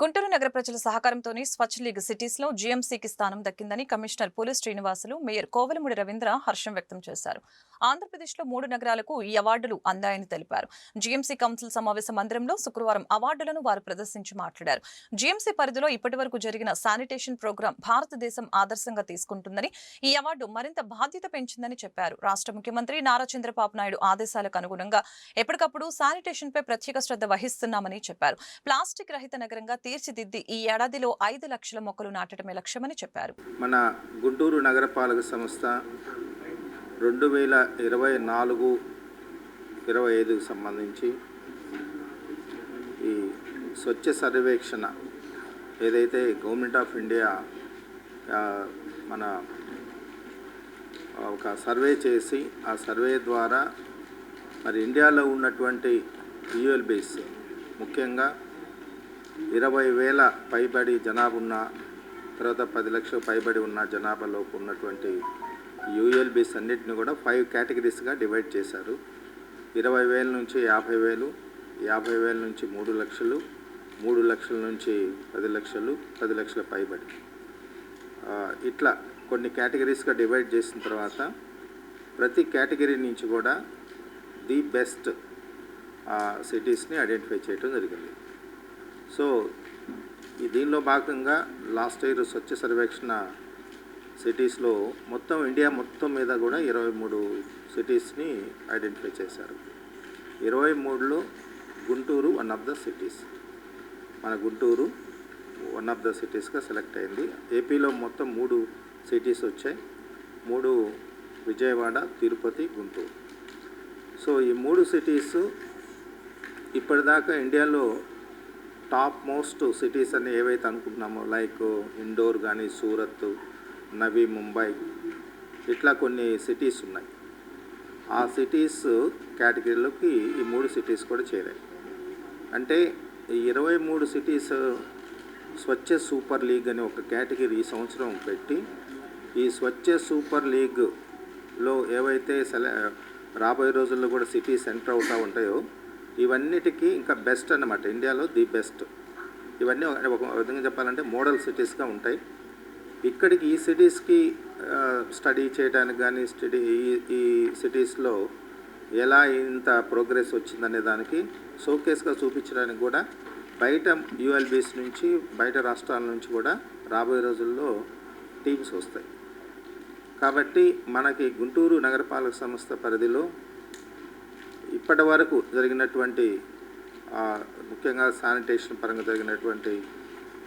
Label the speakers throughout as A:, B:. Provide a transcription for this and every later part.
A: గుంటూరు నగర ప్రజల సహకారంతోనే స్వచ్ఛ లీగ్ సిటీస్లో జీఎంసీకి స్థానం దక్కిందని commissioner police Srinivasulu mayor Kovalamudi Ravindra హర్షం వ్యక్తం చేశారు. ఆంధ్రప్రదేశ్లో మూడు నగరాలకు ఈ అవార్డులు అందాయని తెలిపారు. జీఎంసీ కౌన్సిల్ సమావేశ మందిరంలో శుక్రవారం అవార్డులను వారు ప్రదర్శించి మాట్లాడారు. జీఎంసీ పరిధిలో ఇప్పటివరకు జరిగిన శానిటేషన్ ప్రోగ్రాం భారతదేశం ఆదర్శంగా తీసుకుంటుందని ఈ అవార్డు మరింత బాధ్యత పెంచిందని చెప్పారు. రాష్ట్ర ముఖ్యమంత్రి నారా చంద్రబాబు నాయుడు ఆదేశాలకు అనుగుణంగా ఎప్పటికప్పుడు శానిటేషన్ పై ప్రత్యేక శ్రద్ధ వహిస్తున్నామని చెప్పారు. ప్లాస్టిక్ రహిత నగరంగా తీర్చిదిద్ది ఈ ఏడాదిలో ఐదు లక్షల మొక్కలు నాటడమే లక్ష్యమని చెప్పారు.
B: మన గుంటూరు నగరపాలక సంస్థ రెండు వేల ఇరవై నాలుగు ఇరవై ఐదుకు సంబంధించి ఈ స్వచ్ఛ సర్వేక్షణ ఏదైతే గవర్నమెంట్ ఆఫ్ ఇండియా మన ఒక సర్వే చేసి ఆ సర్వే ద్వారా మరి ఇండియాలో ఉన్నటువంటి యూఎల్బీస్ ముఖ్యంగా ఇరవై వేల పైబడి జనాభా ఉన్న తర్వాత పది లక్షల పైబడి ఉన్న జనాభాలోపు ఉన్నటువంటి యూఎల్బీస్ అన్నిటిని కూడా ఫైవ్ కేటగిరీస్గా డివైడ్ చేశారు. ఇరవై వేల నుంచి యాభై వేలు యాభై వేల నుంచి మూడు లక్షలు మూడు లక్షల నుంచి పది లక్షలు పది లక్షల పైబడి. ఇట్లా కొన్ని కేటగిరీస్గా డివైడ్ చేసిన తర్వాత ప్రతి కేటగిరీ నుంచి కూడా ది బెస్ట్ సిటీస్ని ఐడెంటిఫై చేయడం జరిగింది. సో దీనిలో భాగంగా లాస్ట్ ఇయర్ స్వచ్ఛ సర్వేక్షణ సిటీస్లో మొత్తం ఇండియా మొత్తం మీద కూడా ఇరవై మూడు సిటీస్ని ఐడెంటిఫై చేశారు. ఇరవై మూడులో Guntur one of the cities మన గుంటూరు వన్ ఆఫ్ ద సిటీస్గా సెలెక్ట్ అయింది. ఏపీలో మొత్తం మూడు సిటీస్ వచ్చాయి. మూడు విజయవాడ తిరుపతి గుంటూరు. సో ఈ మూడు సిటీస్ ఇప్పటిదాకా ఇండియాలో టాప్ మోస్ట్ సిటీస్ అని ఏవైతే అనుకుంటున్నామో లైక్ ఇండోర్ కానీ సూరత్ నవీ ముంబై ఇట్లా కొన్ని సిటీస్ ఉన్నాయి. ఆ సిటీస్ కేటగిరీలోకి ఈ మూడు సిటీస్ కూడా చేరాయి. అంటే ఈ ఇరవై మూడు సిటీస్ స్వచ్ఛ సూపర్ లీగ్ అని ఒక కేటగిరీ ఈ సంవత్సరం పెట్టి ఈ స్వచ్ఛ సూపర్ లీగ్లో ఏవైతే సెల రాబోయే రోజుల్లో కూడా సిటీస్ ఎంటర్ అవుతూ ఉంటాయో ఇవన్నిటికీ ఇంకా బెస్ట్ అన్నమాట. ఇండియాలో ది బెస్ట్ ఇవన్నీ ఒక- విధంగా చెప్పాలంటే మోడల్ సిటీస్గా ఉంటాయి. ఇక్కడికి ఈ సిటీస్కి స్టడీ చేయడానికి కానీ స్టడీ ఈ ఈ సిటీస్లో ఎలా ఇంత ప్రోగ్రెస్ వచ్చిందనే దానికి షోకేస్గా చూపించడానికి కూడా బయట యూఎల్బీస్ నుంచి బయట రాష్ట్రాల నుంచి కూడా రాబోయే రోజుల్లో టీమ్స్ వస్తాయి. కాబట్టి మనకి గుంటూరు నగరపాలక సంస్థ పరిధిలో ఇప్పటి వరకు జరిగినటువంటి ముఖ్యంగా శానిటేషన్ పరంగా జరిగినటువంటి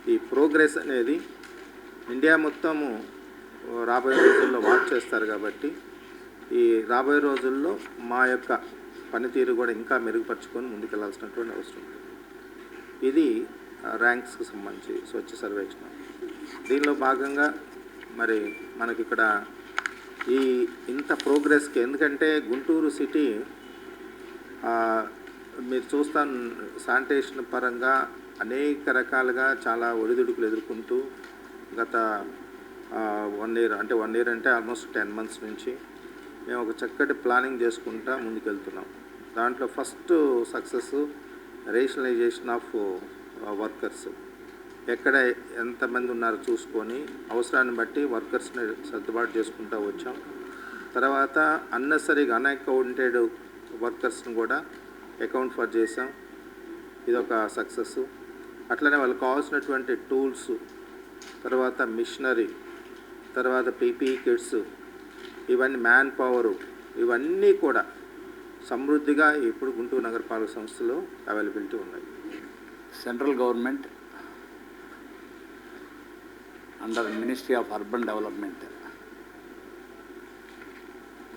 B: ఈ ప్రోగ్రెస్ అనేది ఇండియా మొత్తము రాబోయే రోజుల్లో వాచ్ చేస్తారు కాబట్టి ఈ రాబోయే రోజుల్లో మా యొక్క పనితీరు కూడా ఇంకా మెరుగుపరుచుకొని ముందుకెళ్ళాల్సినటువంటి అవసరం ఉంది. ఇది ఆ, ర్యాంక్స్కి సంబంధించి స్వచ్ఛ సర్వేక్షణ. దీనిలో భాగంగా మరి మనకి ఇక్కడ ఈ ఇంత ప్రోగ్రెస్కి ఎందుకంటే గుంటూరు సిటీ మీరు చూస్తాను శానిటేషన్ పరంగా అనేక రకాలుగా చాలా ఒడిదుడుకులు ఎదుర్కొంటూ గత వన్ ఇయర్ అంటే వన్ ఇయర్ అంటే ఆల్మోస్ట్ టెన్ మంత్స్ నుంచి మేము ఒక చక్కటి ప్లానింగ్ చేసుకుంటా ముందుకెళ్తున్నాం. దాంట్లో first success rationalization of workers. ఎక్కడ ఎంతమంది ఉన్నారో చూసుకొని అవసరాన్ని బట్టి వర్కర్స్ని సర్దుబాటు చేసుకుంటూ వచ్చాం. తర్వాత అన్నెసరీగా అన్అకౌంటెడ్ వర్కర్స్ని కూడా అకౌంట్ ఫర్ చేసాం ఇదొక సక్సెస్ అట్లనే వాళ్ళకి కావాల్సినటువంటి టూల్స్ తర్వాత మిషనరీ తర్వాత పీపీ కిట్స్ ఇవన్నీ మ్యాన్ పవరు ఇవన్నీ కూడా సమృద్ధిగా ఇప్పుడు గుంటూరు నగరపాలక సంస్థలో అవైలబిలిటీ ఉన్నాయి.
C: Central government under ministry of urban development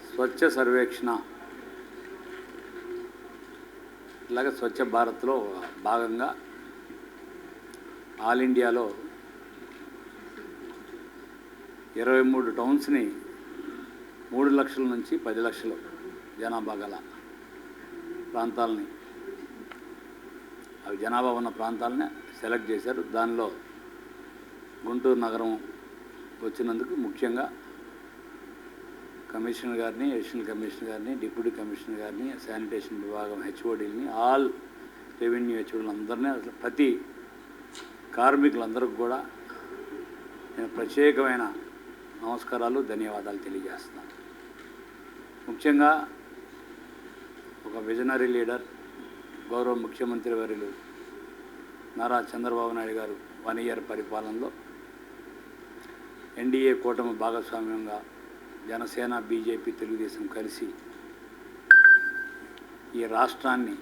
C: Swachh Survekshan ఇలాగ స్వచ్ఛ భారత్లో భాగంగా ఆల్ ఇండియాలో ఇరవై మూడు టౌన్స్ని మూడు లక్షల నుంచి పది లక్షలు జనాభా గల ప్రాంతాలని అవి జనాభా ఉన్న ప్రాంతాలని సెలెక్ట్ చేశారు. దానిలో గుంటూరు నగరం వచ్చినందుకు ముఖ్యంగా కమిషనర్ గారిని అడిషనల్ కమిషనర్ గారిని డిప్యూటీ కమిషనర్ గారిని శానిటేషన్ విభాగం హెచ్ఓడీని ఆల్ రెవెన్యూ హెచ్ఓడీలు అందరినీ అసలు ప్రతి కార్మికులందరికీ కూడా నేను ప్రత్యేకమైన నమస్కారాలు ధన్యవాదాలు తెలియజేస్తున్నాను. ముఖ్యంగా ఒక విజనరీ లీడర్ గౌరవ ముఖ్యమంత్రి వర్యులు నారా చంద్రబాబు నాయుడు గారు వన్ ఇయర్ పరిపాలనలో ఎన్డీఏ కూటమి భాగస్వామ్యంగా జనసేన బీజేపీ తెలుగుదేశం కలిసి ఈ రాష్ట్రాన్ని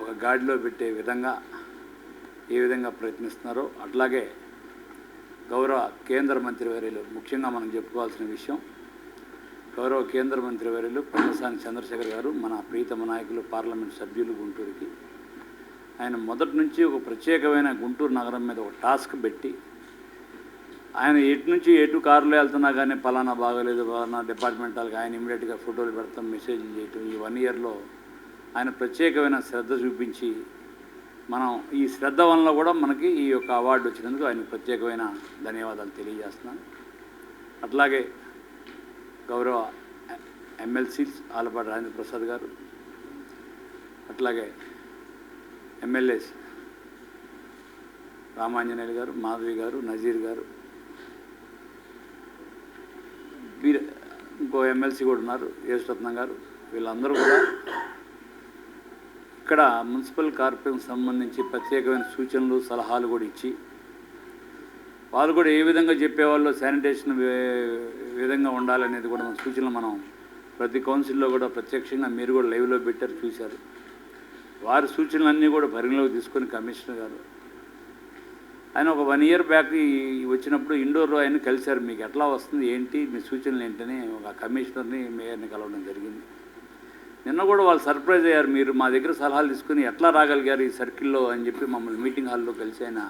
C: ఒక గాడిలో పెట్టే విధంగా ఏ విధంగా ప్రయత్నిస్తున్నారో అట్లాగే గౌరవ కేంద్ర మంత్రి వర్యులు ముఖ్యంగా మనం చెప్పుకోవాల్సిన విషయం గౌరవ కేంద్ర మంత్రి వర్యులు పన్నసాని చంద్రశేఖర్ గారు మన ప్రీతమ నాయకులు పార్లమెంట్ సభ్యులు గుంటూరుకి. ఆయన మొదటి నుంచి ఒక ప్రత్యేకమైన గుంటూరు నగరం మీద ఒక టాస్క్ పెట్టి ఆయన ఎటు నుంచి ఎటు కారులో వెళ్తున్నా కానీ పలానా బాగోలేదు పలానా డిపార్ట్మెంట్ ఆయన ఇమీడియట్గా ఫోటోలు పెడతాం మెసేజ్లు చేయటం. ఈ వన్ ఇయర్లో ఆయన ప్రత్యేకమైన శ్రద్ధ చూపించి మనం ఈ శ్రద్ధ వలన కూడా మనకి ఈ యొక్క అవార్డు వచ్చినందుకు ఆయన ప్రత్యేకమైన ధన్యవాదాలు తెలియజేస్తున్నాను. అట్లాగే గౌరవ ఎమ్మెల్సీ ఆలపాటి రాజేంద్ర ప్రసాద్ గారు అట్లాగే ఎమ్మెల్యేస్ రామాంజనేయులు గారు మాధవి గారు నజీర్ గారు వీరు ఇంకో ఎమ్మెల్సీ కూడా ఉన్నారు యేసురత్నం గారు. వీళ్ళందరూ కూడా ఇక్కడ మున్సిపల్ కార్పొరేషన్ సంబంధించి ప్రత్యేకమైన సూచనలు సలహాలు కూడా ఇచ్చి వాళ్ళు కూడా ఏ విధంగా చెప్పేవాళ్ళు శానిటేషన్ విధంగా ఉండాలనేది కూడా మన సూచనలు మనం ప్రతి కౌన్సిల్లో కూడా ప్రత్యక్షంగా మీరు కూడా లైవ్లో పెట్టారు చూశారు. వారి సూచనలన్నీ కూడా పరిగణలోకి తీసుకొని కమిషనర్ గారు ఆయన ఒక వన్ ఇయర్ బ్యాక్ వచ్చినప్పుడు ఇండోర్లో ఆయన కలిశారు. మీకు ఎట్లా వస్తుంది ఏంటి మీ సూచనలు ఏంటని ఒక కమిషనర్ని మేయర్ని కలవడం జరిగింది. నిన్న కూడా వాళ్ళు సర్ప్రైజ్ అయ్యారు. మీరు మా దగ్గర సలహాలు తీసుకుని ఎట్లా రాగలిగారు ఈ సర్కిల్లో అని చెప్పి మమ్మల్ని మీటింగ్ హాల్లో కలిసి ఆయన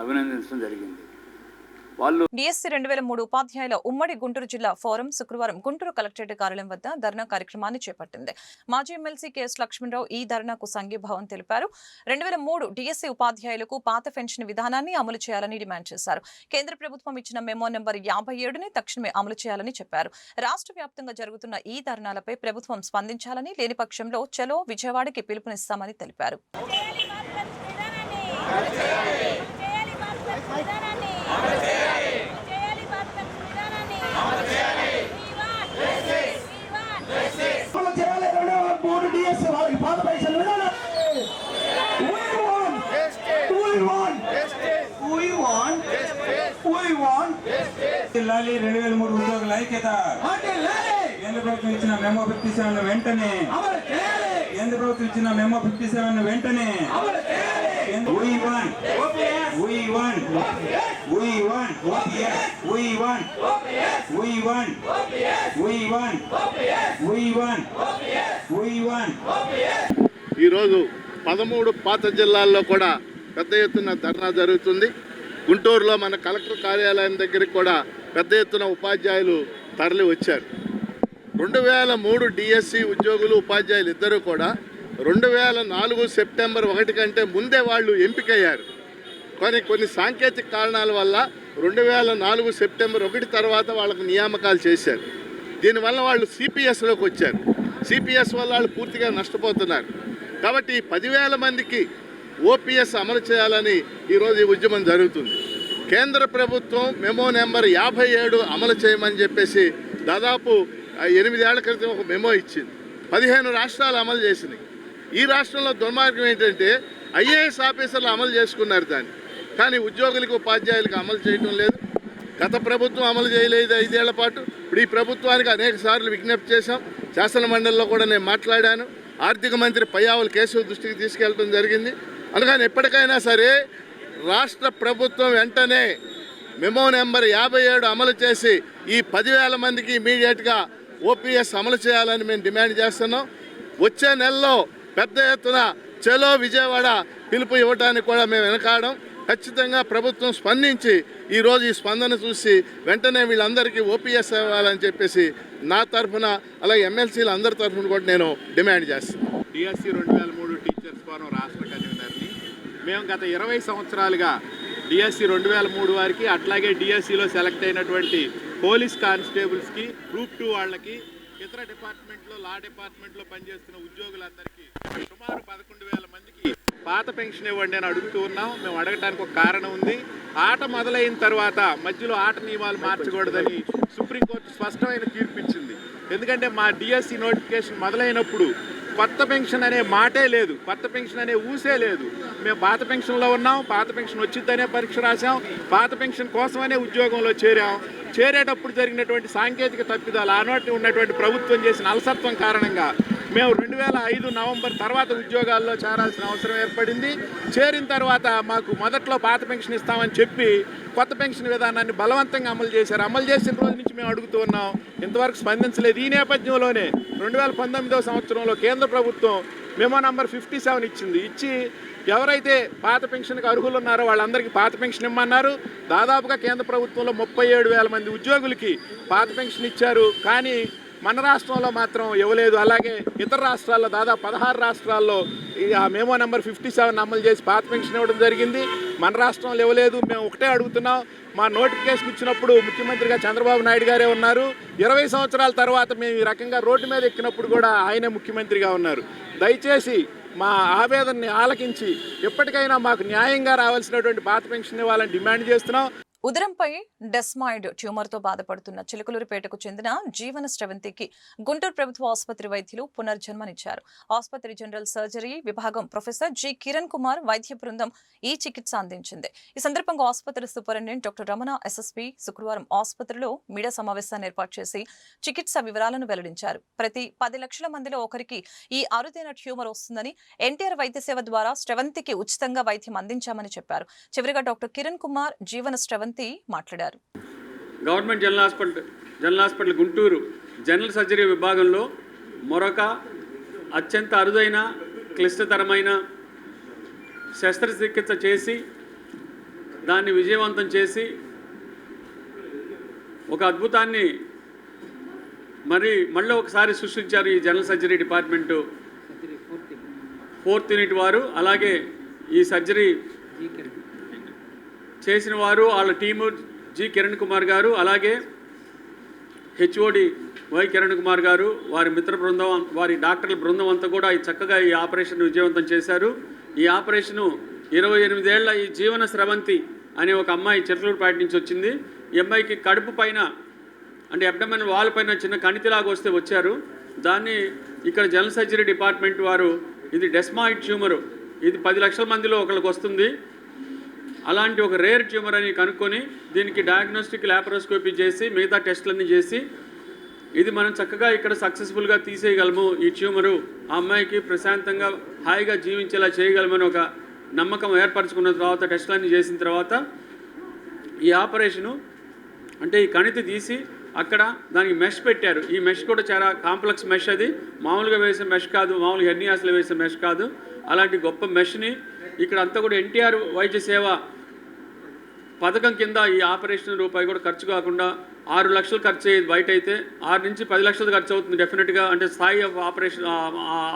C: అభినందించడం జరిగింది. వాళ్ళు
A: డిఎస్సి రెండు వేల మూడు ఉపాధ్యాయుల ఉమ్మడి గుంటూరు జిల్లా ఫోరం శుక్రవారం గుంటూరు కలెక్టరేట్ కార్యాలయం వద్ద ధర్నా కార్యక్రమాన్ని చేపట్టింది. మాజీ ఎమ్మెల్సీ కెఎస్ లక్ష్మణరావు ఈ ధర్నాకు సంఘీభావం తెలిపారు. రెండు వేల మూడు డిఎస్సి ఉపాధ్యాయులకు పాత పెన్షన్ విధానాన్ని అమలు చేయాలని డిమాండ్ చేశారు. కేంద్ర ప్రభుత్వం ఇచ్చిన మెమో నెంబర్ యాభై ఏడుని తక్షణమే అమలు చేయాలని చెప్పారు. రాష్ట్ర వ్యాప్తంగా జరుగుతున్న ఈ ధర్నాలపై ప్రభుత్వం స్పందించాలని లేని పక్షంలో చలో విజయవాడకి పిలుపునిస్తామని తెలిపారు
D: చేయాలి మార్కెట్ విధానాన్ని చేయాలి మార్కెట్ విధానాన్ని చేయాలి
E: అమలు చేయాలి రెండు వేల మూడు డిఎస్ వాళ్ళకి పాత పైసలు విధానం We want. We want. We want.
F: జిల్లాలి రెండు వేల మూడు ఉద్యోగుల ఐక్యత
E: లేలే.
F: కేంద్ర ప్రభుత్వం ఇచ్చిన మెమో ఫిఫ్టీ సెవెన్ వెంటనే. కేంద్ర ప్రభుత్వం ఇచ్చిన మెమో ఫిఫ్టీ సెవెన్ వెంటనే. We. We. We. We. We. We. We. We.
G: ఈరోజు పదమూడు పాత జిల్లాల్లో కూడా పెద్ద ఎత్తున ధర్నా జరుగుతుంది గుంటూరులో మన కలెక్టర్ కార్యాలయం దగ్గరికి కూడా పెద్ద ఎత్తున ఉపాధ్యాయులు తరలి వచ్చారు. రెండు వేల మూడు డిఎస్సి ఉద్యోగులు ఉపాధ్యాయులు ఇద్దరు కూడా రెండు వేల నాలుగు సెప్టెంబర్ ఒకటి కంటే ముందే వాళ్ళు ఎంపికయ్యారు. కానీ కొన్ని సాంకేతిక కారణాల వల్ల రెండు వేల నాలుగు సెప్టెంబర్ ఒకటి తర్వాత వాళ్ళకు నియామకాలు చేశారు. దీనివల్ల వాళ్ళు సిపిఎస్లోకి వచ్చారు. సిపిఎస్ వల్ల వాళ్ళు పూర్తిగా నష్టపోతున్నారు. కాబట్టి పదివేల మందికి ఓపీఎస్ అమలు చేయాలని ఈరోజు ఈ ఉద్యమం జరుగుతుంది. కేంద్ర ప్రభుత్వం మెమో నెంబర్ యాభై ఏడు అమలు చేయమని చెప్పేసి దాదాపు ఎనిమిదేళ్ళ క్రితం ఒక మెమో ఇచ్చింది. పదిహేను రాష్ట్రాలు అమలు చేసినాయి. ఈ రాష్ట్రంలో దుర్మార్గం ఏంటంటే ఐఏఎస్ ఆఫీసర్లు అమలు చేసుకున్నారు దాన్ని. కానీ ఉద్యోగులకు ఉపాధ్యాయులకు అమలు చేయటం లేదు. గత ప్రభుత్వం అమలు చేయలేదు ఐదేళ్ళ పాటు. ఇప్పుడు ఈ ప్రభుత్వానికి అనేక సార్లు విజ్ఞప్తి చేశాం. శాసన మండలిలో కూడా నేను మాట్లాడాను. ఆర్థిక మంత్రి పయ్యావుల కేసు దృష్టికి తీసుకెళ్ళడం జరిగింది. అందుకని ఎప్పటికైనా సరే రాష్ట్ర ప్రభుత్వం వెంటనే మెమో నెంబర్ యాభై ఏడు అమలు చేసి ఈ పదివేల మందికి ఇమీడియట్గా ఓపీఎస్ అమలు చేయాలని మేము డిమాండ్ చేస్తున్నాం. వచ్చే నెలలో పెద్ద ఎత్తున చలో విజయవాడ పిలుపు ఇవ్వడానికి కూడా మేము వెనకాడం. ఖచ్చితంగా ప్రభుత్వం స్పందించి ఈరోజు ఈ స్పందన చూసి వెంటనే వీళ్ళందరికీ ఓపీఎస్ ఇవ్వాలని చెప్పేసి నా తరఫున అలాగే ఎమ్మెల్సీల అందరి తరఫున కూడా నేను డిమాండ్ చేస్తాను
H: డిఎస్సి రెండు వేల మూడు టీచర్స్ ఫోరం రాష్ట్ర మేము గత ఇరవై సంవత్సరాలుగా డిఎస్సి రెండు వేల మూడు వారికి అట్లాగే డిఎస్సిలో సెలెక్ట్ అయినటువంటి పోలీస్ కానిస్టేబుల్స్కి గ్రూప్ టూ వాళ్ళకి ఇతర డిపార్ట్మెంట్లో లా డిపార్ట్మెంట్లో పనిచేస్తున్న ఉద్యోగులందరికీ సుమారు పదకొండు వేల మందికి పాత పెన్షన్ ఇవ్వండి అని అడుగుతూ ఉన్నాం. మేము అడగటానికి ఒక కారణం ఉంది. ఆట మొదలైన తర్వాత మధ్యలో ఆట నియమాలు మార్చకూడదని సుప్రీంకోర్టు స్పష్టమైన తీర్పు ఇచ్చింది. ఎందుకంటే మా డిఎస్సి నోటిఫికేషన్ మొదలైనప్పుడు కొత్త పెన్షన్ అనే మాటే లేదు. కొత్త పెన్షన్ అనే ఊసే లేదు. మేము పాత పెన్షన్లో ఉన్నాం పాత పెన్షన్ వచ్చిద్దనే పరీక్ష రాసాం పాత పెన్షన్ కోసమనే ఉద్యోగంలో చేరాం. చేరేటప్పుడు జరిగినటువంటి సాంకేతిక తప్పిదాలు ఆనాటి ఉన్నటువంటి ప్రభుత్వం చేసిన అలసత్వం కారణంగా మేము రెండు వేల ఐదు నవంబర్ తర్వాత ఉద్యోగాల్లో చేరాల్సిన అవసరం ఏర్పడింది. చేరిన తర్వాత మాకు మొదట్లో పాత పెన్షన్ ఇస్తామని చెప్పి కొత్త పెన్షన్ విధానాన్ని బలవంతంగా అమలు చేశారు. అమలు చేసిన రోజు నుంచి మేము అడుగుతూ ఉన్నాం ఇంతవరకు స్పందించలేదు. ఈ నేపథ్యంలోనే రెండు వేల పంతొమ్మిదవ సంవత్సరంలో కేంద్ర ప్రభుత్వం మెమో నంబర్ ఫిఫ్టీ సెవెన్ ఇచ్చింది. ఇచ్చి ఎవరైతే పాత పెన్షన్కి అర్హులు ఉన్నారో వాళ్ళందరికీ పాత పెన్షన్ ఇమ్మన్నారు. దాదాపుగా కేంద్ర ప్రభుత్వంలో ముప్పై ఏడు వేల మంది ఉద్యోగులకి పాత పెన్షన్ ఇచ్చారు. కానీ మన రాష్ట్రంలో మాత్రం ఇవ్వలేదు. అలాగే ఇతర రాష్ట్రాల్లో దాదాపు పదహారు రాష్ట్రాల్లో ఆ మేమో నెంబర్ ఫిఫ్టీ సెవెన్ అమలు చేసి పాత పెన్షన్ ఇవ్వడం జరిగింది. మన రాష్ట్రంలో ఇవ్వలేదు. మేము ఒకటే అడుగుతున్నాం. మా నోటిఫికేషన్ ఇచ్చినప్పుడు ముఖ్యమంత్రిగా చంద్రబాబు నాయుడు గారే ఉన్నారు. ఇరవై సంవత్సరాల తర్వాత మేము ఈ రకంగా రోడ్డు మీద ఎక్కినప్పుడు కూడా ఆయనే ముఖ్యమంత్రిగా ఉన్నారు. దయచేసి మా ఆవేదనని ఆలకించి ఎప్పటికైనా మాకు న్యాయంగా రావాల్సినటువంటి పాత పెన్షన్ ఇవ్వాలని డిమాండ్ చేస్తున్నాం.
A: ఉదరంపై డెస్మాయిడ్ ట్యూమర్తో బాధపడుతున్న చిలకలూరుపేటకు చెందిన జీవన స్రవంతికి గుంటూరు ప్రభుత్వ ఆసుపత్రి వైద్యులు పునర్జన్మనిచ్చారు. ఆసుపత్రి జనరల్ సర్జరీ విభాగం ప్రొఫెసర్ జి. కిరణ్ కుమార్ వైద్య బృందం ఈ చికిత్స అందించింది. ఈ సందర్భంగా ఆసుపత్రి సూపరింటెండెంట్ డాక్టర్ రమణ ఎస్ఎస్పి శుక్రవారం ఆసుపత్రిలో మీడియా సమావేశాన్ని ఏర్పాటు చేసి చికిత్స వివరాలను వెల్లడించారు. ప్రతి పది లక్షల మందిలో ఒకరికి ఈ అరుదైన ట్యూమర్ వస్తుందని ఎన్టీఆర్ వైద్య సేవ ద్వారా స్రవంతికి ఉచితంగా వైద్యం అందించామని చెప్పారు. చివరిగా డాక్టర్ కిరణ్ కుమార్ జీవన స్రవంతి మాట్లాడారు.
I: Government general hospital general hospital Guntur general surgery విభాగంలో మరొక అత్యంత అరుదైన క్లిష్టతరమైన శస్త్రచికిత్స చేసి దాన్ని విజయవంతం చేసి ఒక అద్భుతాన్ని మరి మళ్ళీ ఒకసారి సృష్టించారు ఈ general surgery department fourth unit. వారు. అలాగే ఈ సర్జరీ చేసిన వారు వాళ్ళ టీము జి కిరణ్ కుమార్ గారు అలాగే హెచ్ఓడి వై కిరణ్ కుమార్ గారు వారి మిత్ర బృందం వారి డాక్టర్ల బృందం అంతా కూడా ఈ చక్కగా ఈ ఆపరేషన్ విజయవంతం చేశారు. ఈ ఆపరేషను ఇరవై ఎనిమిదేళ్ళ ఈ జీవన స్రవంతి అనే ఒక అమ్మాయి చిట్లూరుపేట నుంచి వచ్చింది. ఈ అమ్మాయికి కడుపు పైన అంటే అబ్డమన్ వాల్ పైన చిన్న కణితిలాగా వస్తే వచ్చారు. దాన్ని ఇక్కడ జనరల్ సర్జరీ డిపార్ట్మెంట్ వారు ఇది డెస్మాయిడ్ ట్యూమరు. ఇది పది లక్షల మందిలో ఒకరికి వస్తుంది. అలాంటి ఒక రేర్ ట్యూమర్ అని కనుక్కొని దీనికి డయాగ్నోస్టిక్ ల్యాపరోస్కోపీ చేసి మిగతా టెస్టులన్నీ చేసి ఇది మనం చక్కగా ఇక్కడ సక్సెస్ఫుల్గా తీసేయగలము ఈ ట్యూమరు. ఆ అమ్మాయికి ప్రశాంతంగా హాయిగా జీవించేలా చేయగలమని ఒక నమ్మకం ఏర్పరచుకున్న తర్వాత టెస్టులన్నీ చేసిన తర్వాత ఈ ఆపరేషను అంటే ఈ కణితి తీసి అక్కడ దానికి మెష్ పెట్టారు. ఈ మెష్ కూడా చాలా కాంప్లెక్స్ మెష్ అది. మామూలుగా వేసే మెష్ కాదు మామూలుగా హెర్నియాస్లో వేసే మెష్ కాదు. అలాంటి గొప్ప మెష్ని ఇక్కడ అంతా కూడా ఎన్టీఆర్ వైద్య సేవ పథకం కింద ఈ ఆపరేషన్ రూపాయి కూడా ఖర్చు కాకుండా ఆరు లక్షలు ఖర్చు అయ్యేది బయట అయితే ఆరు నుంచి పది లక్షలు ఖర్చు అవుతుంది డెఫినెట్గా అంటే స్థాయి ఆఫ్ ఆపరేషన్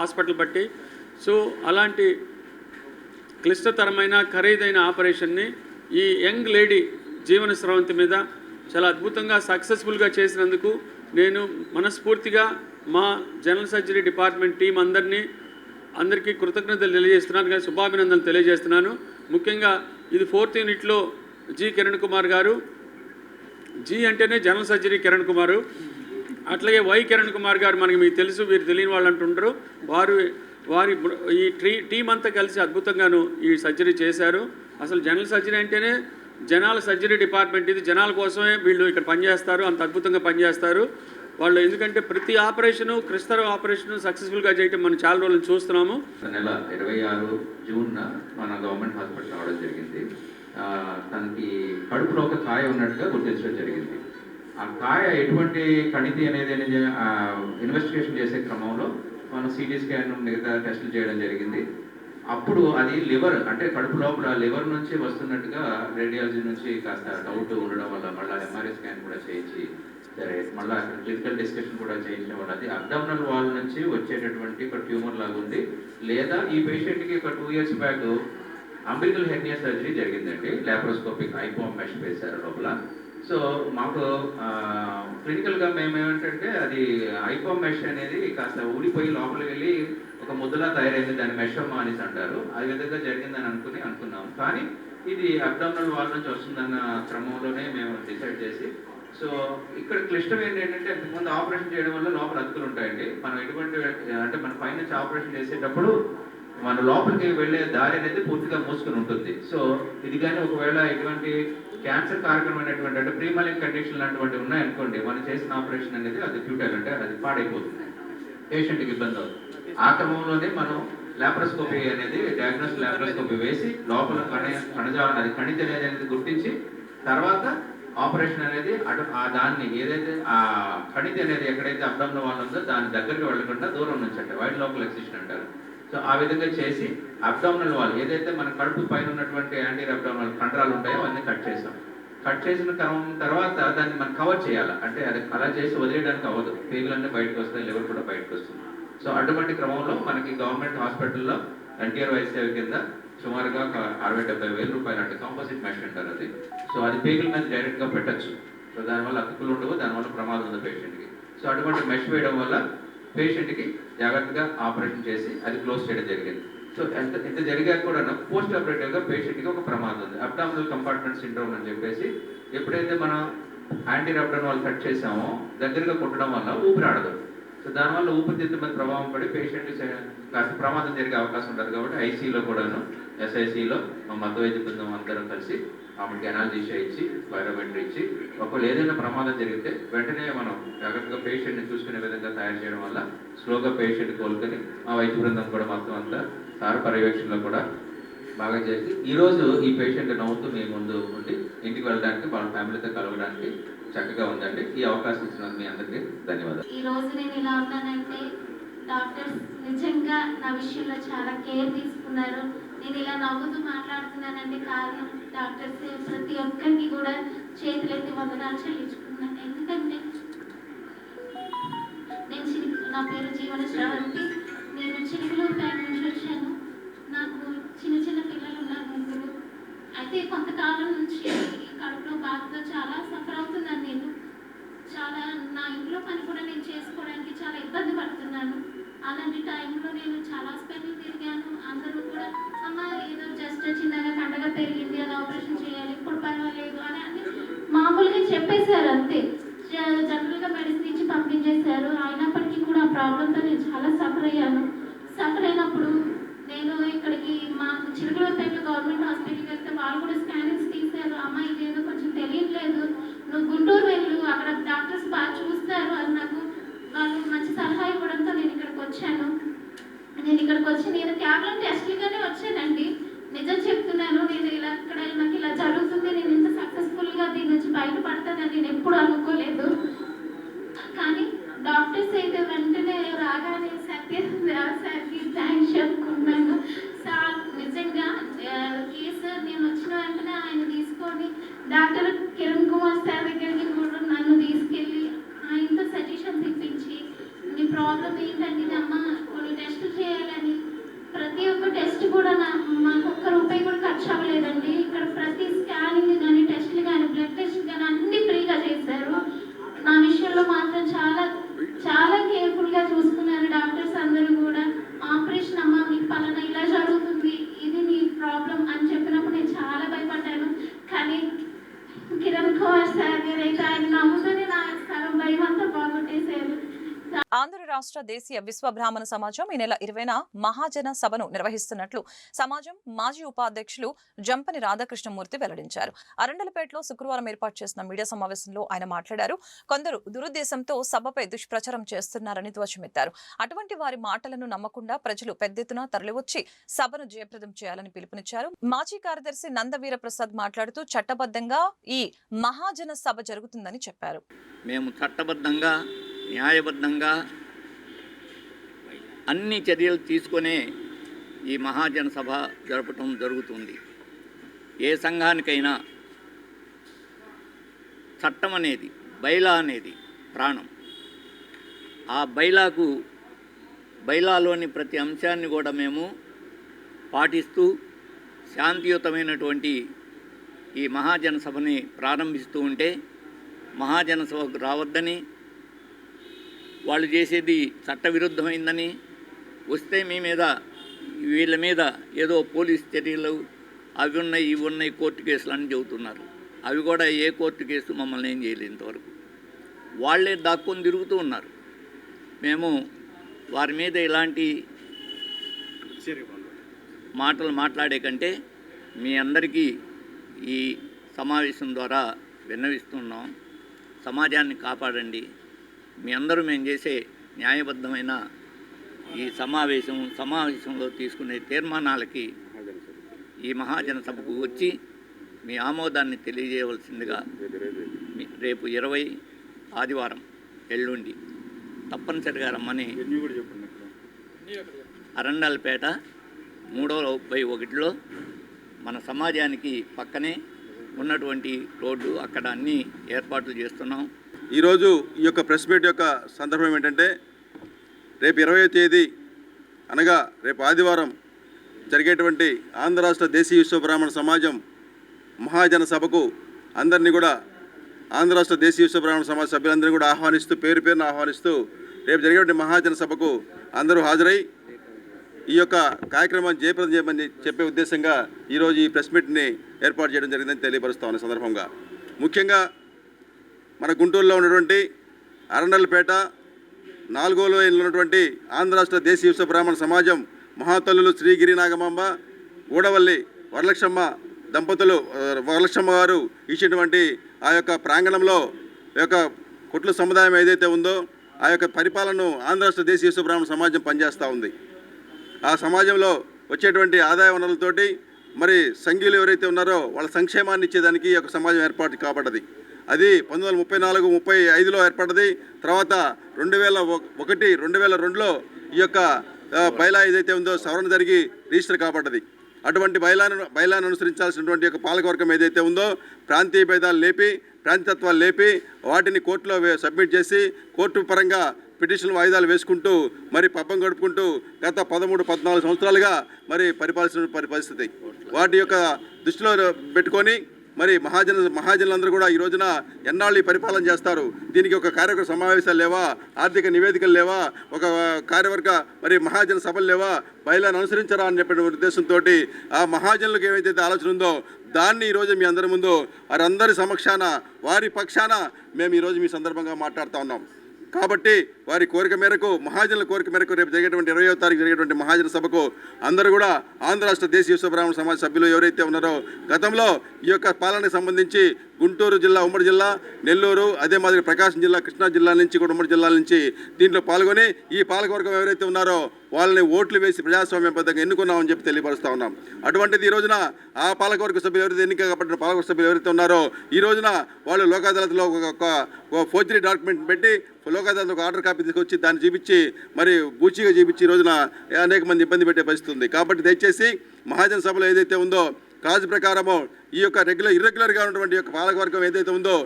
I: హాస్పిటల్ బట్టి. సో అలాంటి క్లిష్టతరమైన ఖరీదైన ఆపరేషన్ని ఈ యంగ్ లేడీ జీవన స్రవంతి మీద చాలా అద్భుతంగా సక్సెస్ఫుల్గా చేసినందుకు నేను మనస్ఫూర్తిగా మా జనరల్ సర్జరీ డిపార్ట్మెంట్ టీం అందరినీ అందరికీ కృతజ్ఞతలు తెలియజేస్తున్నాను కానీ శుభాభినందనలు తెలియజేస్తున్నాను. ముఖ్యంగా ఇది ఫోర్త్ యూనిట్లో జి కిరణ్ కుమార్ గారు. జి అంటేనే జనరల్ సర్జరీ కిరణ్ కుమారు. అట్లాగే వై కిరణ్ కుమార్ గారు మనకి మీకు తెలుసు వీరు తెలియని వాళ్ళు అంటుంటారు. వారు వారి ఈ ట్రీ టీం అంతా కలిసి అద్భుతంగాను ఈ సర్జరీ చేశారు. అసలు జనరల్ సర్జరీ అంటేనే జనాల సర్జరీ డిపార్ట్మెంట్. ఇది జనాల కోసమే వీళ్ళు ఇక్కడ పనిచేస్తారు అంత అద్భుతంగా పనిచేస్తారు. వాళ్ళు ఎందుకంటే ప్రతి ఆపరేషను క్రిస్తర ఆపరేషను సక్సెస్ఫుల్గా చేయటం మనం చాలా రోజులు చూస్తున్నాము.
J: నెల ఇరవై ఆరు జూన్న మన గవర్నమెంట్ హాస్పిటల్ రావడం జరిగింది. తనకి కడుపులో ఒక కాయ ఉన్నట్టుగా గుర్తించడం జరిగింది. ఆ కాయ ఎటువంటి కణితి అనేది అనేది ఇన్వెస్టిగేషన్ చేసే క్రమంలో మనం సిటీ స్కాన్ మిగతా టెస్టులు చేయడం జరిగింది. అప్పుడు అది లివర్ అంటే కడుపు లోపల లివర్ నుంచి వస్తున్నట్టుగా రేడియాలజీ నుంచి కాస్త డౌట్ ఉండడం వల్ల మళ్ళీ ఎంఆర్ఐ స్కాన్ కూడా చేయించి సరే మళ్ళీ క్లినికల్ డిస్కషన్ కూడా చేయించడం వల్ల అది అబ్డామినల్ వాల్ నుంచి వచ్చేటటువంటి ఒక ట్యూమర్ లాగా ఉంది. లేదా ఈ పేషెంట్కి ఒక two years back umbilical hernia surgery జరిగిందండి. లాప్రోస్కోపిక్ ఐపోమ్ మెష్ వేశారు లోపల. సో మాకు క్లినికల్గా మేము ఏమంటే అది ఐపో మెష్ అనేది కాస్త ఊడిపోయి లోపలికి వెళ్ళి ఒక ముద్దలా తయారైంది. దాన్ని మెషమ్మ అనేసి అంటారు. ఆ విధంగా జరిగిందని అనుకుని అనుకున్నాం. కానీ ఇది అబ్డామినల్ వాల్ నుంచి వస్తుందన్న క్రమంలోనే మేము డిసైడ్ చేసి సో ఇక్కడ క్లిష్టం ఏంటంటే ఇంతకుముందు ఆపరేషన్ చేయడం వల్ల లోపల అతుకులు ఉంటాయండి. మనం ఎటువంటి అంటే మన పైనుంచి ఆపరేషన్ చేసేటప్పుడు మన లోపలికి వెళ్ళే దారి అనేది పూర్తిగా మూసుకుని ఉంటుంది. సో ఇది కానీ ఒకవేళ ఎటువంటి క్యాన్సర్ కారకమైనటువంటి అంటే ప్రీమాలింగ్ కండిషన్ లాంటివి ఉన్నాయనుకోండి మనం చేసిన ఆపరేషన్ అనేది అది ఫ్యూటైల్ అంటే అది పాడైపోతుంది. పేషెంట్కి ఇబ్బంది అవుతుంది. ఆ క్రమంలోనే మనం లాప్రోస్కోపీ అనేది డయాగ్నోస్ లాప్రోస్కోపీ వేసి లోపల కణ కణజాలం అది ఖనిజ అనేది అనేది గుర్తించి తర్వాత ఆపరేషన్ అనేది అటు ఆ దాన్ని ఏదైతే ఆ కణితి అనేది ఎక్కడైతే అబ్డమ్న వాళ్ళు ఉందో దాని దగ్గరికి వెళ్ళకుండా దూరం నుంచి అంటే వైడ్ లోకల్ ఎక్సిషన్ అంటారు. సో ఆ విధంగా చేసి అబ్డామినల్ వాల్ ఏదైతే మన కడుపు పైన ఉన్నటువంటి యాంటీ అబ్డామినల్ కండరాలు ఉంటాయో అవన్నీ కట్ చేసాం. కట్ చేసిన క్రమం తర్వాత దాన్ని మనం కవర్ చేయాలి. అంటే అది అలా చేసి వదిలేయడానికి అవ్వదు. పేగులన్నీ బయటకు వస్తాయి లివర్ కూడా బయటకు వస్తుంది. సో అటువంటి క్రమంలో మనకి గవర్నమెంట్ హాస్పిటల్లో ఎన్టీఆర్ వైద్యసేవ కింద సుమారుగా అరవై డెబ్బై వేల రూపాయలు అంటే కాంపోజిట్ మెష్ అంటారు అది. సో అది పేగుల మీద డైరెక్ట్గా పెట్టచ్చు. సో దానివల్ల అతుకులు ఉండవు దానివల్ల ప్రమాదం ఉంది పేషెంట్కి సో అటువంటి మెష్ వేయడం వల్ల పేషెంట్కి జాగ్రత్తగా ఆపరేషన్ చేసి అది క్లోజ్ చేయడం జరిగింది. సో ఎంత ఇంత జరిగాక కూడా పోస్ట్ ఆపరేటివ్గా పేషెంట్కి ఒక ప్రమాదం ఉంది. అబ్డామినల్ కంపార్ట్మెంట్ సిండ్రోమ్ అని చెప్పేసి ఎప్పుడైతే మనం యాంటీ రబ్డన్ వాళ్ళు కట్ చేసామో దగ్గరగా కుట్టడం వల్ల ఊపిరాడదు సో దానివల్ల ఊపిరితిత్తు మీద ప్రభావం పడి పేషెంట్ కాస్త ప్రమాదం జరిగే అవకాశం ఉంటుంది కాబట్టి ఐసీలో కూడాను ఎస్ఐసిలో మా మత వైద్య బృందం అందరం కలిసి ఆమెకి అనాలజీషియా ఇచ్చి బయోమెట్రీ ఇచ్చి ఒకవేళ ఏదైనా ప్రమాదం జరిగితే వెంటనే మనం జాగ్రత్తగా పేషెంట్ని చూసుకునే విధంగా తయారు చేయడం వల్ల స్లోగా పేషెంట్ కోలుకొని మా వైద్య బృందం కూడా మొత్తం అంతా సార్ పర్యవేక్షణలో కూడా బాగా చేసి ఈరోజు ఈ పేషెంట్ నవ్వుతూ మీ ముందు ఉండి ఇంటికి వెళ్ళడానికి వాళ్ళ ఫ్యామిలీతో కలవడానికి చక్కగా ఉండండి ఈ అవకాశం ఇచ్చినందుకు మీ అందరికీ ధన్యవాదాలు.
I: ఈ రోజు నేను ఇలా ఉన్నానంటే డాక్టర్స్ నిజంగా నా విషయంలో చాలా కేర్ తీసుకున్నారు. నేను ఇలా నవ్వుతూ మాట్లాడుతున్నానంటే కారణం డాక్టర్స్ ప్రతి ఒక్కరికి కూడా చేతులెత్తి వందనాలు చెల్లించుకున్నాను ఎందుకంటే నేను నా పేరు జీవన శ్రవంతి. నేను చిలుకలూరుపేట నుంచి వచ్చాను. నాకు చిన్న చిన్న పిల్లలు ఉన్నారు ముగ్గురు. అయితే కొంతకాలం నుంచి కడుపులో బాధతో చాలా సఫర్ అవుతున్నాను నేను చాలా నా ఇంట్లో పని కూడా నేను చేసుకోవడానికి చాలా ఇబ్బంది పడుతున్నాను. అలాంటి టైంలో నేను చాలా హాస్పిటల్ తిరిగాను. అందరూ కూడా అమ్మ ఏదో జస్ట్ చిన్నగా కండగా పెరిగింది అది ఆపరేషన్ చేయాలి ఇప్పుడు పర్వాలేదు అని అన్ని మామూలుగా చెప్పేశారు అంతే. జనరల్గా మెడిసిన్ ఇచ్చి పంపించేశారు. అయినప్పటికీ కూడా ఆ ప్రాబ్లంతో నేను చాలా సఫర్ అయ్యాను. సఫర్ అయినప్పుడు నేను ఇక్కడికి మా చిలుకలపేట గవర్నమెంట్ హాస్పిటల్కి వెళ్తే వాళ్ళు కూడా స్కానింగ్స్ తీశారు. అమ్మ ఇదేదో కొంచెం తెలియట్లేదు. నువ్వు గుంటూరు వెళ్ళు అక్కడ డాక్టర్స్ బాగా చూస్తారు అని నాకు వాళ్ళు మంచి సలహా ఇవ్వడంతో నేను ఇక్కడికి వచ్చాను. నేను ఇక్కడికి వచ్చి నేను కేవలం టెస్ట్లుగానే వచ్చానండి. నిజం చెప్తున్నాను నేను ఇలా ఇక్కడ నాకు ఇలా జరుగుతుంది నేను ఇంత సక్సెస్ఫుల్గా దీని నుంచి బయట డాక్టర్ కిరణ్ కుమార్ సార్ దగ్గరికి కూడా నన్ను తీసుకెళ్ళి ఆయనతో సజెషన్స్ ఇప్పించి మీ ప్రాబ్లం ఏంటంటే ఇది అమ్మ కొన్ని టెస్టులు చేయాలని. ప్రతి ఒక్క టెస్ట్ కూడా నా మాకు ఒక్క రూపాయి కూడా ఖర్చు అవ్వలేదండి. ఇక్కడ ప్రతి స్కానింగ్ కానీ టెస్టులు కానీ బ్లడ్ టెస్ట్ కానీ అన్ని ఫ్రీగా చేశారు. నా విషయంలో మాత్రం చాలా చాలా కేర్ఫుల్గా చూసుకున్నారు డాక్టర్స్ అందరూ కూడా. ఆపరేషన్ అమ్మ మీ పలానా ఇలా జరుగుతుంది ఇది నీ ప్రాబ్లం అని చెప్పినప్పుడు నేను చాలా భయపడ్డాను. కానీ కిరణ్ కుమార్ సార్ గారు అయితే ఆయన నమ్ముకుని నా సగం భయం అంతా బాగొట్టేశారు
A: ఆంధ్ర రాష్ట్ర దేశీయ విశ్వ బ్రాహ్మణ సమాజం ఈ నెల ఇరవైన మహాజన సభను నిర్వహిస్తున్నట్లు సమాజం మాజీ ఉపాధ్యక్షులు జంపని రాధాకృష్ణమూర్తి వెల్లడించారు. అరండలపేటలో శుక్రవారం ఏర్పాటు చేసిన మీడియా సమావేశంలో ఆయన మాట్లాడారు. కొందరు దురుద్దేశంతో సభపై దుష్ప్రచారం చేస్తున్నారని ధ్వజమెత్తారు. అటువంటి వారి మాటలను నమ్మకుండా ప్రజలు పెద్ద ఎత్తున తరలివచ్చి సభను జయప్రదం చేయాలని పిలుపునిచ్చారు. మాజీ కార్యదర్శి నందవీర ప్రసాద్ మాట్లాడుతూ చట్టబద్ధంగా ఈ మహాజన సభ జరుగుతుందని చెప్పారు.
K: మేము చట్టబద్ధంగా న్యాయబద్ధంగా అన్ని చర్యలు తీసుకునే ఈ మహాజన సభ జరపటం జరుగుతుంది. ఏ సంఘానికైనా చట్టం అనేది బైలా అనేది ప్రాణం. ఆ బైలాకు బైలాలోని ప్రతి అంశాన్ని కూడా మేము పాటిస్తూ శాంతియుతమైనటువంటి ఈ మహాజన సభని ప్రారంభిస్తూ ఉంటే మహాజన సభకు రావద్దని వాళ్ళు చేసేది చట్టవిరుద్ధమైందని వస్తే మీ మీద వీళ్ళ మీద ఏదో పోలీస్ చర్యలు అవి ఉన్నాయి ఇవి ఉన్నాయి కోర్టు కేసులు అని చెబుతున్నారు. అవి కూడా ఏ కోర్టు కేసు మమ్మల్ని ఏం చేయలేదు ఇంతవరకు. వాళ్ళే దాక్కుని తిరుగుతూ ఉన్నారు. మేము వారి మీద ఇలాంటి మాటలు మాట్లాడే కంటే మీ అందరికీ ఈ సమావేశం ద్వారా విన్నవిస్తున్నాం. సమాజాన్ని కాపాడండి. మీ అందరూ మేము చేసే న్యాయబద్ధమైన ఈ సమావేశం సమావేశంలో తీసుకునే తీర్మానాలకి ఈ మహాజన సభకు వచ్చి మీ ఆమోదాన్ని తెలియజేయవలసిందిగా రేపు ఇరవై ఆదివారం ఎల్లుండి తప్పనిసరిగా రమ్మని అరండల్పేట మూడో బై ఒకటిలో మన సమాజానికి పక్కనే ఉన్నటువంటి రోడ్డు అక్కడ అన్ని ఏర్పాట్లు చేస్తున్నాం.
L: ఈరోజు ఈ యొక్క ప్రెస్ మీట్ యొక్క సందర్భం ఏంటంటే రేపు ఇరవై తేదీ అనగా రేపు ఆదివారం జరిగేటువంటి ఆంధ్ర రాష్ట్ర దేశీయ విశ్వ బ్రాహ్మణ సమాజం మహాజన సభకు అందరినీ కూడా ఆంధ్ర రాష్ట్ర దేశీయ విశ్వ బ్రాహ్మణ సమాజ సభ్యులందరినీ కూడా ఆహ్వానిస్తూ పేరు పేరున ఆహ్వానిస్తూ రేపు జరిగేటువంటి మహాజన సభకు అందరూ హాజరై ఈ యొక్క కార్యక్రమాన్ని జయప్రదం చేయమని చెప్పే ఉద్దేశంగా ఈరోజు ఈ ప్రెస్ మీట్ని ఏర్పాటు చేయడం జరిగిందని తెలియపరుస్తా ఉన్న సందర్భంగా. ముఖ్యంగా మన గుంటూరులో ఉన్నటువంటి అరండల్పేట నాలుగోలో ఉన్నటువంటి ఆంధ్ర రాష్ట్ర దేశీయ విశ్వ బ్రాహ్మణ సమాజం మహాతల్లులు శ్రీగిరి నాగమాంబ గూడవల్లి వరలక్ష్మ దంపతులు వరలక్ష్మ గారు ఇచ్చినటువంటి ఆ యొక్క ప్రాంగణంలో యొక్క కుట్ల సముదాయం ఏదైతే ఉందో ఆ యొక్క పరిపాలనను ఆంధ్ర రాష్ట్ర దేశీయ విశ్వ బ్రాహ్మణ సమాజం పనిచేస్తూ ఉంది. ఆ సమాజంలో వచ్చేటువంటి ఆదాయ వనరులతోటి మరి సంఘీయులు ఎవరైతే ఉన్నారో వాళ్ళ సంక్షేమాన్ని ఇచ్చేదానికి ఈ యొక్క సమాజం ఏర్పాటు కాబడ్డది. అది పంతొమ్మిది వందల ముప్పై నాలుగు ముప్పై ఐదులో ఏర్పడ్డది. తర్వాత రెండు వేల ఒకటి రెండు వేల రెండులో ఈ యొక్క బైలా ఏదైతే ఉందో సవరణ జరిగి రిజిస్టర్ కాబడ్డది. అటువంటి బైలాను బైలాను అనుసరించాల్సినటువంటి యొక్క పాలకవర్గం ఏదైతే ఉందో ప్రాంతీయ భేదాలు లేపి ప్రాంతత్వాలు లేపి వాటిని కోర్టులో సబ్మిట్ చేసి కోర్టు పరంగా పిటిషన్ వాయిదాలు వేసుకుంటూ మరి పబ్బం గడుపుకుంటూ గత పదమూడు పద్నాలుగు సంవత్సరాలుగా మరి పరిపాలిస్తున్న పరిస్థితి. వాటి యొక్క దృష్టిలో పెట్టుకొని మరి మహాజన మహాజనులందరూ కూడా ఈ రోజున ఎన్నాళ్ళు పరిపాలన చేస్తారు? దీనికి ఒక కార్యకర్త సమావేశాలు లేవా? ఆర్థిక నివేదికలు లేవా? ఒక కార్యవర్గ మరి మహాజన సభలు లేవా? బయలాన్ని అనుసరించరా అని చెప్పిన ఉద్దేశంతో ఆ మహాజనులకు ఏమైతే ఆలోచన ఉందో దాన్ని ఈరోజు మీ అందరి ముందు వారందరి సమక్షాన వారి పక్షాన మేము ఈరోజు మీ సందర్భంగా మాట్లాడుతూ ఉన్నాం. కాబట్టి వారి కోరిక మేరకు మహాజనుల కోరిక మేరకు రేపు జరిగేటువంటి ఇరవయో తారీఖు జరిగేటువంటి మహాజన సభకు అందరూ కూడా ఆంధ్ర రాష్ట్ర దేశీయ విశ్వ బ్రాహ్మణ సమాజ సభ్యులు ఎవరైతే ఉన్నారో గతంలో ఈ యొక్క పాలనకు సంబంధించి గుంటూరు జిల్లా ఉమ్మడి జిల్లా నెల్లూరు అదే మాదిరి ప్రకాశం జిల్లా కృష్ణా జిల్లా నుంచి కూడా ఉమ్మడి జిల్లాల నుంచి దీంట్లో పాల్గొని ఈ పాలకవర్గం ఎవరైతే ఉన్నారో వాళ్ళని ఓట్లు వేసి ప్రజాస్వామ్యబద్ధంగా ఎన్నుకున్నామని చెప్పి తెలియపరుస్తా ఉన్నాం. అటువంటిది ఈ రోజున ఆ పాలకవర్గ సభ్యులు ఎవరైతే ఎన్నిక కాబట్టిన పాలకవర్గ సభ్యులు ఎవరైతే ఉన్నారో ఈ రోజున వాళ్ళు లోక్ అదాలత్లో ఒక ఒక ఫోర్జరీ డాక్యుమెంట్ పెట్టి లోక్ ఒక ఆర్డర్ కాపీ తీసుకొచ్చి దాన్ని చూపించి మరి బూచిగా చూపించి ఈ రోజున అనేక మంది ఇబ్బంది పెట్టే పరిస్థితి ఉంది. కాబట్టి దయచేసి మహాజన సభలో ఏదైతే ఉందో కాజు ప్రకారము ఈ యొక్క రెగ్యులర్ ఇర్రెగ్యులర్గా ఉన్నటువంటి యొక్క పాలకవర్గం ఏదైతే ఉందో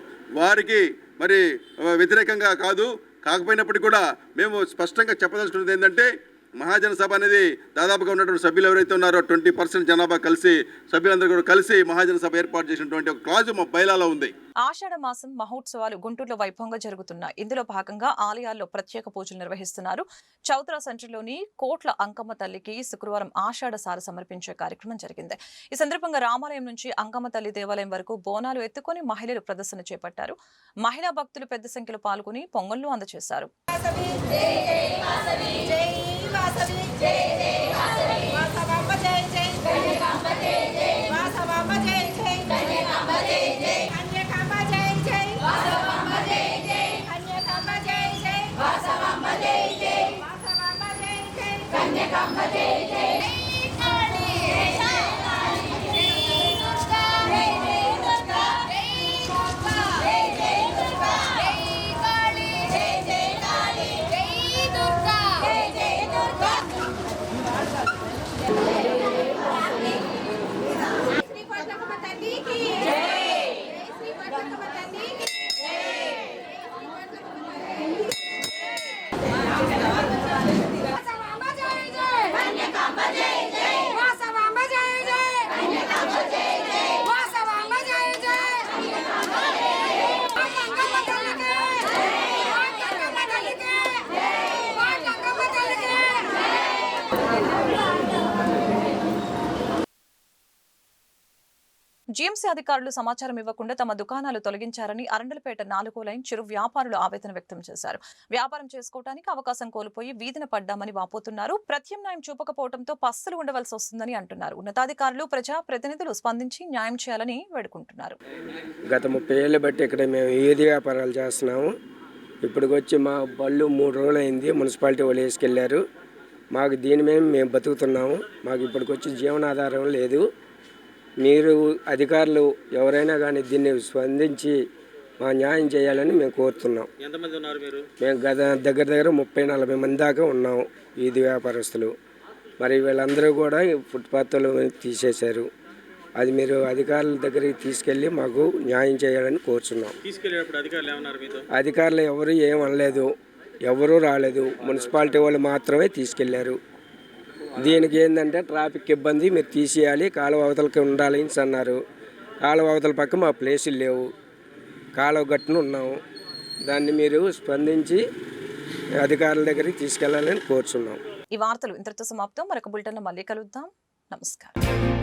L: వారికి మరి వ్యతిరేకంగా కాదు. కాకపోయినప్పటికీ కూడా మేము స్పష్టంగా చెప్పదలుచుకున్నది ఏంటంటే మహాజన సభ అనేది దాదాపుగా ఉన్నటువంటి సభ్యులు ఎవరైతే ఉన్నారో ట్వంటీ పర్సెంట్ జనాభా కలిసి సభ్యులందరూ కూడా కలిసి మహాజన సభ ఏర్పాటు చేసినటువంటి ఒక క్లాజు మా బైలాలో ఉంది.
A: ఆషాఢ మాసం మహోత్సవాలు గుంటూరులో వైభవంగా జరుగుతున్నాయి. ఇందులో భాగంగా ఆలయాల్లో ప్రత్యేక పూజలు నిర్వహిస్తున్నారు. చౌత్రా సెంటర్లోని కోట్ల అంకమ్మ తల్లికి శుక్రవారం ఆషాఢ సార సమర్పించే కార్యక్రమం జరిగింది. ఈ సందర్భంగా రామాలయం నుంచి అంకమ్మ తల్లి దేవాలయం వరకు బోనాలు ఎత్తుకొని మహిళలు ప్రదర్శన చేపట్టారు. మహిళా భక్తులు పెద్ద సంఖ్యలో పాల్గొని పొంగళ్ళు అందజేశారు.
M: Jai Ramadev.
A: జీఎంసీ అధికారులు సమాచారం ఇవ్వకుండా తమ దుకాణాలు తొలగించారని అరండలపేట నాలుగో లైన్ చిరు వ్యాపారులు ఆవేదన వ్యక్తం చేశారు. వ్యాపారం చేసుకోవడానికి అవకాశం కోల్పోయి వీధిన పడ్డామని వాపోతున్నారు. ప్రత్యామ్నాయం చూపకపోవడంతో పస్సులు ఉండవలసి వస్తుందని అంటున్నారు. ఉన్నతాధికారులు ప్రజా ప్రతినిధులు స్పందించి న్యాయం చేయాలని వేడుకుంటున్నారు.
N: గత ముప్పై ఏళ్ళు బట్టి ఇక్కడ మేము ఏది వ్యాపారాలు చేస్తున్నాము? ఇప్పటికొచ్చి మా బళ్ళు మూడు రోజులు అయింది మున్సిపాలిటీ వాళ్ళు వేసుకెళ్ళారు మాకు దీని మీద మేము బతుకుతున్నాము. మాకు ఇప్పటికొచ్చి జీవనాధారం లేదు. మీరు అధికారులు ఎవరైనా కానీ దీన్ని స్పందించి మా న్యాయం చేయాలని మేము కోరుతున్నాం.
I: ఎంతమంది ఉన్నారు మీరు?
N: మేము గత దగ్గర దగ్గర ముప్పై నలభై మంది దాకా ఉన్నాము వీధి వ్యాపారస్తులు. మరి వీళ్ళందరూ కూడా ఫుట్పాత్లు తీసేశారు. అది మీరు అధికారుల దగ్గరికి తీసుకెళ్ళి మాకు న్యాయం చేయాలని కోరుచున్నాం.
I: అధికారులు
N: ఎవరు ఏం అనలేదు ఎవరూ రాలేదు మున్సిపాలిటీ వాళ్ళు మాత్రమే తీసుకెళ్ళారు. దీనికి ఏంటంటే ట్రాఫిక్ ఇబ్బంది మీరు తీసేయాలి కాలువ అవతలకి ఉండాలి అని అన్నారు. కాలువ అవతల పక్క మా ప్లేసులు లేవు. కాలువ గట్టున ఉన్నాము దాన్ని మీరు స్పందించి అధికారుల దగ్గరికి తీసుకెళ్ళాలని కోరుచున్నాం.
A: ఈ వార్తలు ఇంతటితో సమాప్తం. మరొక బులెటిన్ మళ్ళీ కలుద్దాం. నమస్కారం.